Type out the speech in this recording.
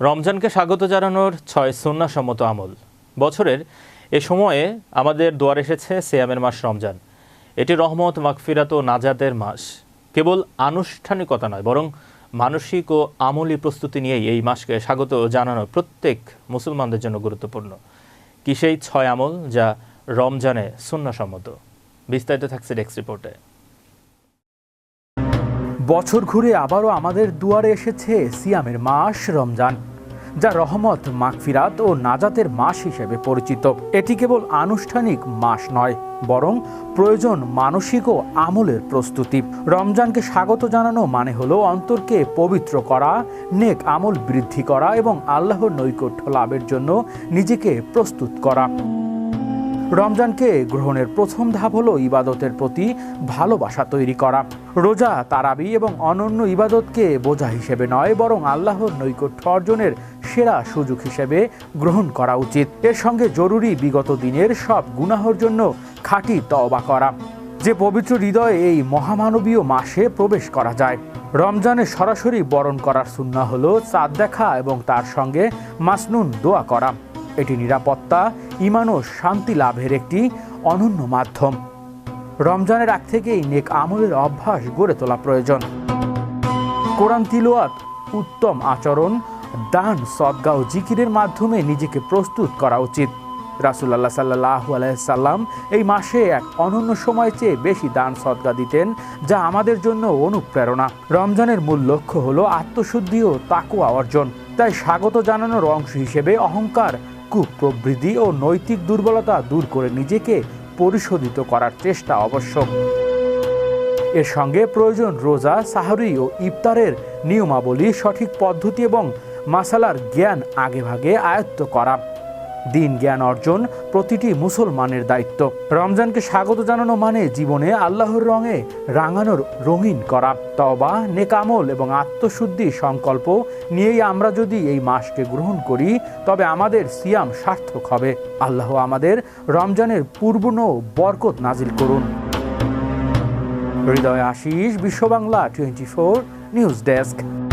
রমজানকে স্বাগত জানানোর ছয় সুন্নাসম্মত আমল। বছরের এ সময়ে আমাদের দুয়ার এসেছে সিয়ামের মাস রমজান। এটি রহমত, মাগফিরাত ও নাজাতের মাস। কেবল আনুষ্ঠানিকতা নয়, বরং মানসিক ও আমলি প্রস্তুতি নিয়েই এই মাসকে স্বাগত জানানো প্রত্যেক মুসলমানদের জন্য গুরুত্বপূর্ণ। কি সেই ছয় আমল যা রমজানে সুন্নাসম্মত? বিস্তারিত থাকছে ডেস্ক রিপোর্টে। বছর ঘুরে আবারও আমাদের দুয়ারে এসেছে সিয়ামের মাস রমজান, যা রহমত, মাগফিরাত ও নাজাতের মাস হিসেবে পরিচিত। এটি কেবল আনুষ্ঠানিক মাস নয়, বরং প্রয়োজন মানসিক ও আমলের প্রস্তুতি। রমজানকে স্বাগত জানানো মানে হলো অন্তরকে পবিত্র করা, নেক আমল বৃদ্ধি করা এবং আল্লাহর নৈকট্য লাভের জন্য নিজেকে প্রস্তুত করা। রমজানকে গ্রহণের প্রথম ধাপ হলো ইবাদতের প্রতি ভালোবাসা তৈরি করা। রোজা, তারাবি এবং অনন্য ইবাদতকে বোঝা হিসেবে নয়, বরং আল্লাহর নৈকট্য অর্জনের সেরা সুযোগ হিসেবে গ্রহণ করা উচিত। এর সঙ্গে জরুরি বিগত দিনের সব গুনাহর জন্য খাঁটি তওবা করা। যে পবিত্র হৃদয়ে এই মহামানবীয় মাসে প্রবেশ করা যায়। রমজানে সরাসরি বরণ করার সুন্না হলো চাঁদ দেখা এবং তার সঙ্গে মাসনুন দোয়া করা। এটি নিরাপত্তা, ইমান ও শান্তি লাভের একটি অনন্য মাধ্যম। রমজানের আগ থেকেই নেক আমলের অভ্যাস গড়ে তোলা প্রয়োজন। কোরআন তিলোয়াত উত্তম আচরণ, দান, সদ্গা ও জিকিরের মাধ্যমে নিজেকে প্রস্তুত করা উচিত। রাসুল্লাহ সাল্লাহ আলাইসাল্লাম এই মাসে এক অনন্য সময় চেয়ে বেশি দান, সদ্গা দিতেন, যা আমাদের জন্য অনুপ্রেরণা। রমজানের মূল লক্ষ্য হলো আত্মশুদ্ধি ও তাকুয়া অর্জন। তাই স্বাগত জানানোর অংশ হিসেবে অহংকার কুপ্রবৃদ্ধি ও নৈতিক দুর্বলতা দূর করে নিজেকে পরিশোধিত করার চেষ্টা আবশ্যক এর সঙ্গে প্রয়োজন রোজা, সাহরি ও ইফতারের নিয়মাবলী, সঠিক পদ্ধতি এবং মাসালার জ্ঞান আগেভাগে আয়ত্ত করা। দিন জ্ঞান অর্জন প্রতিটি মুসলমানের দায়িত্ব। রমজানকে স্বাগত জানানো মানে জীবনে আল্লাহর রঙে রাঙানোর রঙিন করা। তবা নেকামল এবং আত্মশুদ্ধি সংকল্প নিয়েই আমরা যদি এই মাসকে গ্রহণ করি, তবে আমাদের সিয়াম সার্থক হবে। আল্লাহ আমাদের রমজানের পূর্ণ বরকত নাজিল করুন। Hriday Ashis Biswa Bangla twenty four news desk.